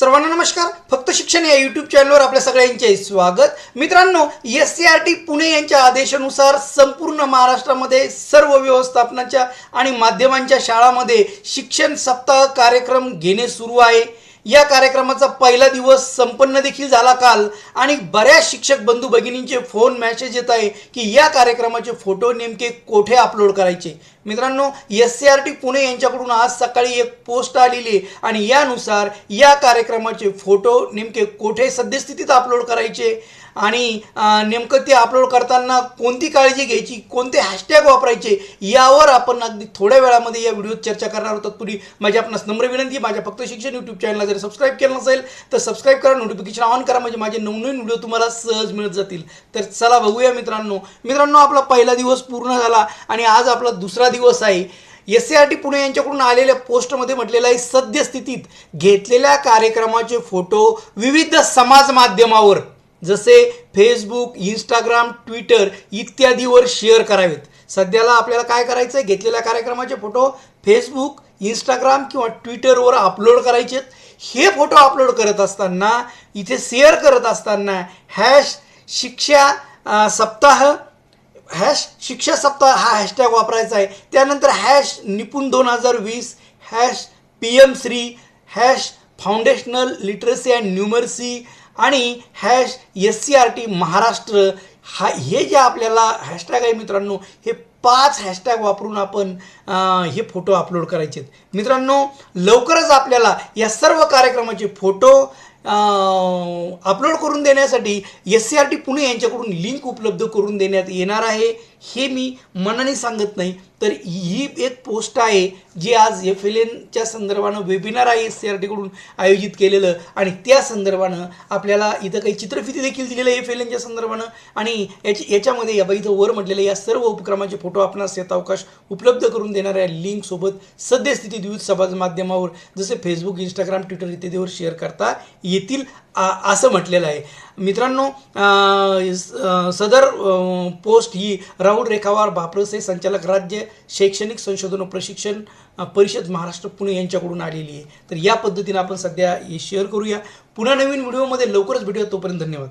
सर्वांना नमस्कार. फक्त शिक्षण या यूट्यूब चॅनलवर आपल्या सगळ्यांचे स्वागत. मित्रांनो S C R T Pune यांच्या आदेशानुसार संपूर्ण महाराष्ट्रामध्ये सर्व व्यवस्थापनाच्या आणि माध्यमांच्या शाळामध्ये शिक्षण सप्ताह कार्यक्रम घेणे सुरू आहे. या कार्यक्रमाचा पहिला दिवस संपन्न देखील झाला काल. आणि बऱ्याच शिक्षक बंधू भगिनींचे फोन मॅसेज येत आहे की या कार्यक्रमाचे फोटो नेमके कोठे अपलोड करायचे? मित्रांनो S C R T Pune यांच्याकडून आज सकाळी एक पोस्ट आलेली आहे. आणि यानुसार या कार्यक्रमाचे फोटो नेमके कोठे सद्यस्थितीत अपलोड करायचे? आणि नेमकं ते अपलोड करताना कोणती काळजी घ्यायची? कोणते हॅशटॅग वापरायचे? यावर आपण अगदी थोड्या वेळामध्ये या व्हिडिओत चर्चा करणार होतात तत्पूर्वी माझी आपणास नम्र विनंती माझ्या फक्त शिक्षण यूट्यूब चॅनलला जर सबस्क्राईब केलं नसेल तर सबस्क्राईब करा नोटिफिकेशन ऑन करा. म्हणजे माझे नवनवीन व्हिडिओ तुम्हाला सहज मिळत जातील. तर चला बघूया मित्रांनो. मित्रांनो आपला पहिला दिवस पूर्ण झाला आणि आज आपला दुसरा दिवस आहे. S C R T Pune यांच्याकडून आलेल्या पोस्टमध्ये म्हटलेलं आहे सद्यस्थितीत घेतलेल्या कार्यक्रमाचे फोटो विविध समाज माध्यमावर जसे फेसबुक इंस्टाग्राम ट्विटर इत्यादीवर शेअर करावेत. सध्याला आपल्याला काय करायचं आहे घेतलेल्या कार्यक्रमाचे फोटो फेसबुक इंस्टाग्राम किंवा ट्विटरवर अपलोड करायचे आहेत. हे फोटो अपलोड करत असताना इथे शेअर करत असताना हॅश शिक्षा सप्ताह हॅश शिक्षा सप्ताह हा हॅशटॅग वापरायचा आहे. त्यानंतर हॅश निपुण दोन हजार वीस hash P M Shri hash foundational literacy and numeracy आणि hash S C R T Maharashtra हा हे जे आपल्याला हॅशटॅग आहे मित्रांनो हे पाच हॅशटॅग वापरून आपण हे फोटो अपलोड करायचे आहेत मित्रांनो लवकरच आपल्याला या सर्व कार्यक्रमाचे फोटो अपलोड करून देण्यासाठी S C R T Pune यांच्याकडून लिंक उपलब्ध करून देण्यात येणार आहे. हे मी मनाने सांगत नाही तर ही एक पोस्ट आहे जी आज एफ एल एनच्या संदर्भानं वेबिनार आहे एस सी आर टीकडून आयोजित केलेलं. आणि त्या संदर्भानं आपल्याला इथं काही चित्रफिती देखील दिलेलं आहे एफ एल एनच्या संदर्भानं. आणि याची याच्यामध्ये या इथं वर म्हटलेल्या या सर्व उपक्रमाचे फोटो आपणास यथावकाश उपलब्ध करून देणाऱ्या लिंकसोबत सद्यस्थिती विविध समाज माध्यमावर जसे फेसबुक इंस्टाग्राम ट्विटर इत्यादीवर शेअर करता येतील आ- असं म्हटलेलं आहे. मित्रांनो सदर पोस्ट ही राहुल रेखावार बापरसे संचालक राज्य शैक्षणिक संशोधन व प्रशिक्षण परिषद महाराष्ट्र पुणे यांच्याकडून आलेली आहे. तर या पद्धतीने आपण सध्या हे शेअर करूया. पुन्हा नवीन व्हिडिओमध्ये लवकरच भेटूया. तोपर्यंत धन्यवाद.